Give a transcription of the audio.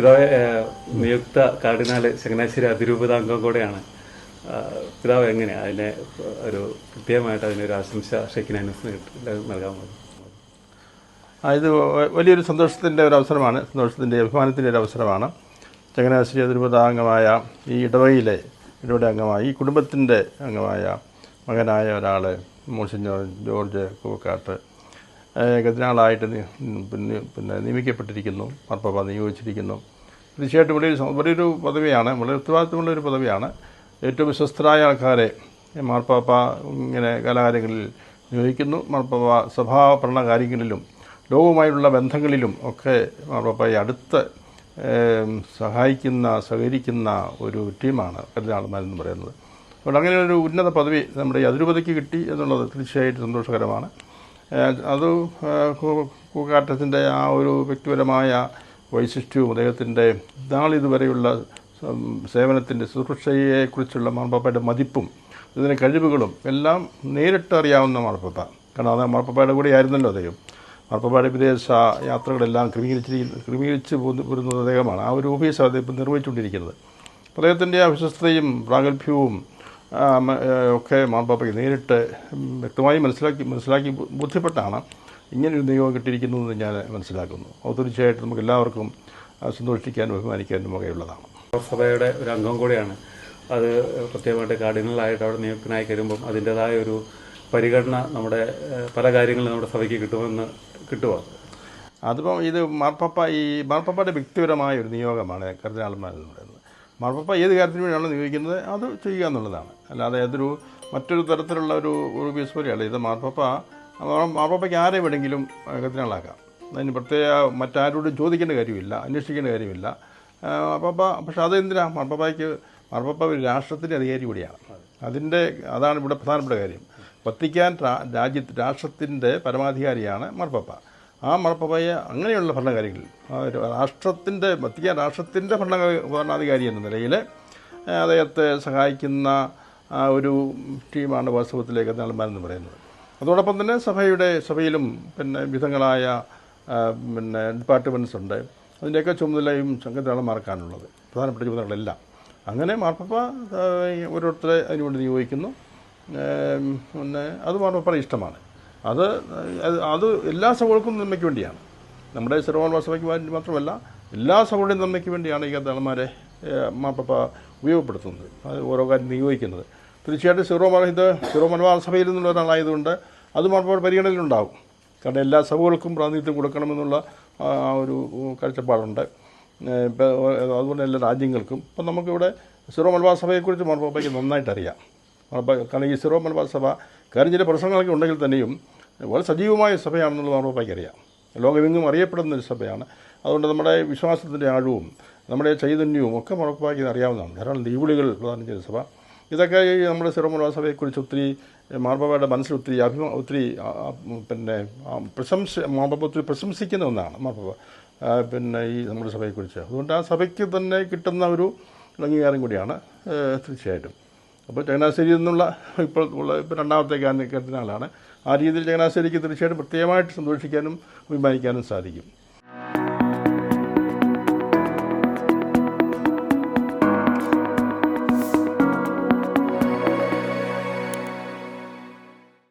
പിതാവ് നിയുക്ത കാർഡിനാല് ചങ്ങനാശ്ശേരി അതിരൂപത അംഗം കൂടെയാണ് പിതാവ് എങ്ങനെയാണ് അതിനെ ഒരു കൃത്യമായിട്ട് അതിനൊരു ആശംസ ഷെക്കിനാനസ് നൽകാൻ മതി ഇത് വലിയൊരു സന്തോഷത്തിന്റെ ഒരു അവസരമാണ്. സന്തോഷത്തിന്റെ അഭിമാനത്തിന്റെ ഒരു അവസരമാണ്. ചങ്ങനാശ്ശേരി അതിരൂപത അംഗമായ ഈ ഇടവയിലെ ഇടവയുടെ അംഗമായ ഈ കുടുംബത്തിന്റെ അംഗമായ മകനായ ഒരാൾ മോശഞ്ഞോർ ജോർജ് കൂക്കാട്ട് ഗതിനാളായിട്ട് പിന്നെ പിന്നെ നിയമിക്കപ്പെട്ടിരിക്കുന്നു. മാർപ്പാപ്പ നിയോഗിച്ചിരിക്കുന്നു. തീർച്ചയായിട്ടും വലിയൊരു വലിയൊരു പദവിയാണ്. വളരെ ഉത്തരവാദിത്തമുള്ള ഒരു പദവിയാണ്. ഏറ്റവും വിശ്വസ്തരായ ആൾക്കാരെ മാർപ്പാപ്പ ഇങ്ങനെ കലാകാര്യങ്ങളിൽ നിയോഗിക്കുന്നു. മാർപ്പാപ്പ സഭാ ഭരണകാര്യങ്ങളിലും ലോകവുമായുള്ള ബന്ധങ്ങളിലും ഒക്കെ മാർപ്പാപ്പയെ അടുത്ത് സഹായിക്കുന്ന സഹകരിക്കുന്ന ഒരു ടീമാണ് കരുതാളന്മാരെന്ന് പറയുന്നത്. അതുകൊണ്ട് അങ്ങനെ ഒരു ഉന്നത പദവി നമ്മുടെ അതിരൂപതയ്ക്ക് കിട്ടി എന്നുള്ളത് തീർച്ചയായിട്ടും സന്തോഷകരമാണ്. അത് കൂക്കാട്ടത്തിന്റെ ആ ഒരു വ്യക്തിപരമായ വൈശിഷ്ട്യവും അദ്ദേഹത്തിന്റെ നാളിതുവരെയുള്ള സേവനത്തിന്റെ സുരക്ഷയെക്കുറിച്ചുള്ള മാർപ്പാപ്പയുടെ മതിപ്പും ഇതിന്റെ കഴിവുകളും എല്ലാം നേരിട്ടറിയാവുന്ന മാർപ്പാപ്പ. കാരണം അത് മാർപ്പാപ്പയുടെ കൂടെ ആയിരുന്നല്ലോ അദ്ദേഹം. മാർപ്പാപ്പയുടെ വിദേശ യാത്രകളെല്ലാം ക്രമീകരിച്ചിരിക്കുന്ന ക്രമീകരിച്ച് പോരുന്നത് അദ്ദേഹമാണ്. ആ ഒരു ഓഫീസ് അദ്ദേഹം നിർവഹിച്ചുകൊണ്ടിരിക്കുന്നത്. അദ്ദേഹത്തിന്റെ ആ വിശ്വസ്തയും പ്രാഗൽഭ്യവും ഒക്കെ മാർപ്പാപ്പയ്ക്ക് നേരിട്ട് വ്യക്തമായി മനസ്സിലാക്കി മനസ്സിലാക്കി ബോധ്യപ്പെട്ടാണ് ഇങ്ങനൊരു നിയോഗം കിട്ടിയിരിക്കുന്നതെന്ന് ഞാൻ മനസ്സിലാക്കുന്നു. അത് തീർച്ചയായിട്ടും നമുക്ക് എല്ലാവർക്കും സന്തോഷിക്കാനും അഭിമാനിക്കാനും വകയുള്ളതാണ്. സഭയുടെ ഒരു അംഗം കൂടിയാണ്. അത് പ്രത്യേകമായിട്ട് കാർഡിനലായിട്ട് അവിടെ നിയോഗത്തിനായി കഴിയുമ്പം അതിന്റെതായ ഒരു പരിഗണന നമ്മുടെ പല കാര്യങ്ങളും നമ്മുടെ സഭയ്ക്ക് കിട്ടുമെന്ന് കിട്ടുമോ അതിപ്പം ഇത് മാർപ്പാപ്പ ഈ മാർപ്പാപ്പയുടെ വ്യക്തിപരമായ ഒരു നിയോഗമാണ് കർദിനാൾമാരെന്ന് പറയുന്നത്. മാർപ്പാപ്പ ഏത് കാര്യത്തിന് വേണ്ടിയാണോ നിയോഗിക്കുന്നത് അത് ചെയ്യുക എന്നുള്ളതാണ്. അല്ലാതെ അതൊരു മറ്റൊരു തരത്തിലുള്ള ഒരു ഒരു പോലെയല്ല. ഇത് മാർപ്പാപ്പ മാർപ്പാപ്പയ്ക്ക് ആരെ വേണമെങ്കിലും കത്തിനാളാക്കാം അതിന് പ്രത്യേക മറ്റാരോടും ചോദിക്കേണ്ട കാര്യമില്ല അന്വേഷിക്കേണ്ട കാര്യമില്ല. മാർപ്പാപ്പ പക്ഷെ അതെന്തിനാ? മാർപ്പാപ്പയ്ക്ക് മാർപ്പാപ്പ ഒരു രാഷ്ട്രത്തിന്റെ അധികാരി കൂടിയാണ്. അതിന്റെ അതാണ് ഇവിടെ പ്രധാനപ്പെട്ട കാര്യം. വത്തിക്കാൻ രാജ്യത്ത് രാഷ്ട്രത്തിന്റെ പരമാധികാരിയാണ് മാർപ്പാപ്പ. ആ മാർപ്പാപ്പയെ അങ്ങനെയുള്ള ഒരു രാഷ്ട്രത്തിന്റെ വത്തിക്കാൻ രാഷ്ട്രത്തിന്റെ ഭരണ ഭരണാധികാരി എന്ന നിലയിൽ അദ്ദേഹത്തെ സഹായിക്കുന്ന ഒരു ടീമാണ് വാസ്തവത്തിലേക്ക് നാളന്മാരെന്ന് പറയുന്നത്. അതോടൊപ്പം തന്നെ സഭയുടെ സഭയിലും പിന്നെ വിധങ്ങളായ പിന്നെ ഡിപ്പാർട്ട്മെന്റ്സ് ഉണ്ട്. അതിന്റെയൊക്കെ ചുമതലയും സംഘത്തിലാണ് മാർക്കാനുള്ളത്. പ്രധാനപ്പെട്ട ചുമതലകളെല്ലാം. അങ്ങനെ മാർപ്പപ്പ ഓരോരുത്തരെ അതിനുവേണ്ടി നിയോഗിക്കുന്നു. പിന്നെ അത് മാർപ്പപ്പയുടെ ഇഷ്ടമാണ്. അത് അത് എല്ലാ സഭകൾക്കും നന്മയ്ക്ക് വേണ്ടിയാണ്. നമ്മുടെ സർവ സഭയ്ക്ക് വേണ്ടി മാത്രമല്ല എല്ലാ സഭകളുടെയും നന്മയ്ക്ക് വേണ്ടിയാണ് ഈ കഥാളന്മാരെ മാപ്പ ഉപയോഗപ്പെടുത്തുന്നത്. അത് ഓരോ കാര്യം നിയോഗിക്കുന്നത്. തീർച്ചയായിട്ടും സിറോ ഇത് സിറോ മലബാർ സഭയിൽ നിന്നുള്ള ഒരാളായതുകൊണ്ട് അത് മാപ്പയുടെ പരിഗണനയിലുണ്ടാകും. കാരണം എല്ലാ സഭകൾക്കും പ്രാതിനിധ്യം കൊടുക്കണമെന്നുള്ള ഒരു കാഴ്ചപ്പാടുണ്ട്. അതുപോലെ എല്ലാ രാജ്യങ്ങൾക്കും. ഇപ്പം നമുക്കിവിടെ സിറോ മലബാർ സഭയെക്കുറിച്ച് മാർപ്പാപ്പയ്ക്ക് നന്നായിട്ട് അറിയാം മാർപ്പാ കാരണം ഈ സിറോ മലബാർ സഭ കാര്യം ചില പ്രശ്നങ്ങളൊക്കെ ഉണ്ടെങ്കിൽ തന്നെയും വളരെ സജീവമായ സഭയാണെന്നുള്ളത് മാർപ്പാപ്പയ്ക്ക് അറിയാം ലോകമെങ്ങും അറിയപ്പെടുന്ന ഒരു സഭയാണ്. അതുകൊണ്ട് നമ്മുടെ വിശ്വാസത്തിന്റെ ആഴവും നമ്മുടെ ചൈതന്യവും ഒക്കെ ഉറപ്പാക്കി അറിയാവുന്നതാണ്. ധാരാളം ദീപുളികൾ പ്രധാനം ചെയ്ത സഭ. ഇതൊക്കെ ഈ നമ്മുടെ സിറോ സഭയെക്കുറിച്ച് ഒത്തിരി മാർബാബയുടെ മനസ്സിൽ ഒത്തിരി അഭിമാ ഒത്തിരി പിന്നെ പ്രശംസ മാർബാബ ഒത്തിരി പ്രശംസിക്കുന്ന ഒന്നാണ് മാർബാബ പിന്നെ ഈ നമ്മുടെ സഭയെക്കുറിച്ച്. അതുകൊണ്ട് ആ സഭയ്ക്ക് തന്നെ കിട്ടുന്ന ഒരു അംഗീകാരം കൂടിയാണ് തീർച്ചയായിട്ടും. അപ്പോൾ ചങ്ങനാശ്ശേരിയിൽ നിന്നുള്ള ഇപ്പോൾ ഉള്ള ഇപ്പോൾ രണ്ടാമത്തെ കരുതിനാളാണ് ആ രീതിയിൽ ചങ്ങനാശ്ശേരിക്ക് തീർച്ചയായിട്ടും പ്രത്യേകമായിട്ട് സന്തോഷിക്കാനും അഭിമാനിക്കാനും സാധിക്കും.